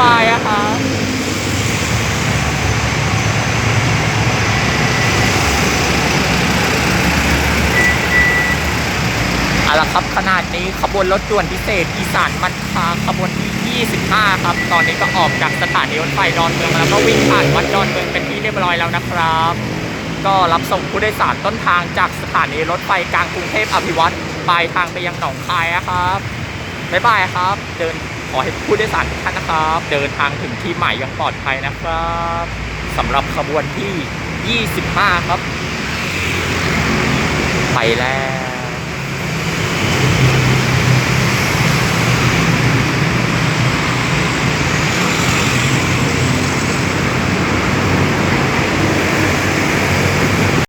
บายอะครับเอาละครับขนาดนี้ขบวนรถด่วนพิเศษอีสานมันคาขบวนที่ 25 ครับ ตอนนี้ก็ออกจากสถานีรถไฟดอนเมืองแล้วก็วิ่งผ่านวัดดอนเมืองเป็นที่เรียบร้อยแล้วนะครับ ก็รับส่งผู้โดยสารต้นทางจากสถานีรถไฟกลางกรุงเทพอภิวัตรปลายทางไปยังหนองคายนะครับบ๊ายบายครับ เดิน ขอให้ผู้โดยสารทุกท่านนะครับ เดินทางถึงที่หมายอย่างปลอดภัยนะครับสำหรับขบวนที่ 25 ครับ ไปแล้ว